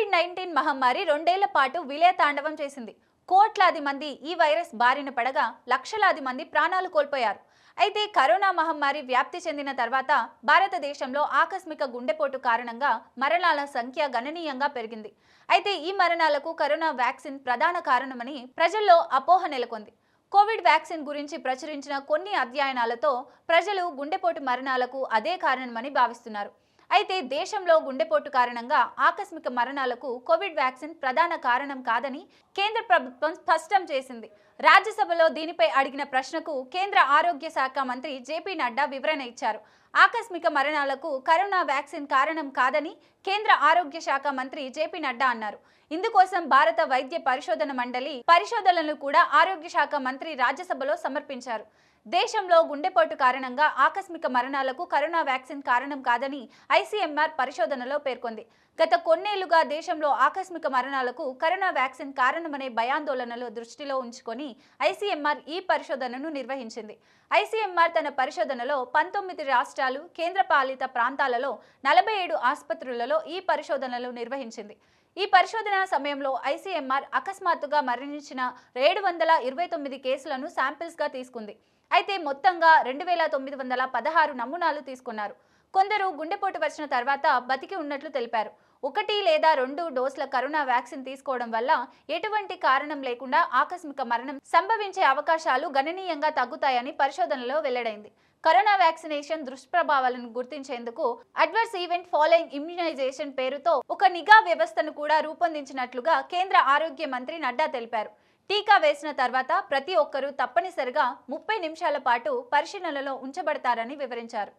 Covid nineteen మహమ్మారి రెండేళ్ళ పాటు విలయతాండవం చేసింది. కోట్లాది మంది ఈ వైరస్ బారిన పడగా లక్షలాది మంది ప్రాణాలు కోల్పోయారు. అయితే కరోనా మహమ్మారి వ్యాప్తి చెందిన తర్వాత భారతదేశంలో ఆకస్మిక గుండెపోటు కారణంగా మరణాల సంఖ్య గణనీయంగా పెరిగింది. అయితే ఈ మరణాలకు కరోనా వ్యాక్సిన్ ప్రధాన కారణమని ప్రజల్లో అపోహ నెలకొంది. కోవిడ్ వ్యాక్సిన్ గురించి ప్రచురించిన కొన్ని అధ్యయనాలతో ప్రజలు గుండెపోటు మరణాలకు అదే కారణమని భావిస్తున్నారు. అయితే దేశంలో గుండెపోటు కారణంగా ఆకస్మిక మరణాలకు కోవిడ్ వ్యాక్సిన్ ప్రధాన కారణం కాదని కేంద్ర ప్రభుత్వం స్పష్టం చేసింది. రాజ్యసభలో దీనిపై అడిగిన ప్రశ్నకు కేంద్ర ఆరోగ్య శాఖ మంత్రి జేపీ నడ్డా వివరణ ఇచ్చారు. ఆకస్మిక మరణాలకు కరోనా వ్యాక్సిన్ కారణం కాదని కేంద్ర ఆరోగ్య శాఖ మంత్రి జేపీ నడ్డా అన్నారు. ఇందుకోసం భారత వైద్య పరిశోధన మండలి పరిశోధనలు కూడా ఆరోగ్య శాఖ మంత్రి రాజ్యసభలో సమర్పించారు. దేశంలో గుండెపోటు కారణంగా ఆకస్మిక మరణాలకు కరోనా వ్యాక్సిన్ కారణం కాదని ఐసీఎంఆర్ పరిశోధనలో పేర్కొంది. గత కొన్నేళ్ళుగా దేశంలో ఆకస్మిక మరణాలకు కరోనా వ్యాక్సిన్ కారణమనే భయాందోళనలు దృష్టిలో ఉంచుకొని ఐసీఎంఆర్ ఈ పరిశోధనను నిర్వహించింది. ఐసీఎంఆర్ తన పరిశోధనలో పంతొమ్మిది రాష్ట్రాలు కేంద్రపాలిత ప్రాంతాలలో నలభై ఏడు ఆసుపత్రులలో ఈ పరిశోధనలు నిర్వహించింది. ఈ పరిశోధన సమయంలో ఐసీఎంఆర్ అకస్మాత్తుగా మరణించిన ఏడు వందల ఇరవై తొమ్మిది కేసులను శాంపిల్స్గా తీసుకుంది. అయితే మొత్తంగా రెండు వేల తొమ్మిది వందల పదహారు నమూనాలు తీసుకున్నారు. కొందరు గుండెపోటు వచ్చిన తర్వాత బతికి ఉన్నట్లు తెలిపారు. ఒకటి లేదా రెండు డోసుల కరోనా వ్యాక్సిన్ తీసుకోవడం వల్ల ఎటువంటి కారణం లేకుండా ఆకస్మిక మరణం సంభవించే అవకాశాలు గణనీయంగా తగ్గుతాయని పరిశోధనలో వెల్లడైంది. కరోనా వ్యాక్సినేషన్ దుష్ప్రభావాలను గుర్తించేందుకు అడ్వర్స్ ఈవెంట్ ఫాలోయింగ్ ఇమ్యునైజేషన్ పేరుతో ఒక నిఘా వ్యవస్థను కూడా రూపొందించినట్లుగా కేంద్ర ఆరోగ్య మంత్రి నడ్డా తెలిపారు. టీకా వేసిన తర్వాత ప్రతి ఒక్కరూ తప్పనిసరిగా ముప్పై నిమిషాల పాటు పరిశీలనలో ఉంచబడతారని వివరించారు.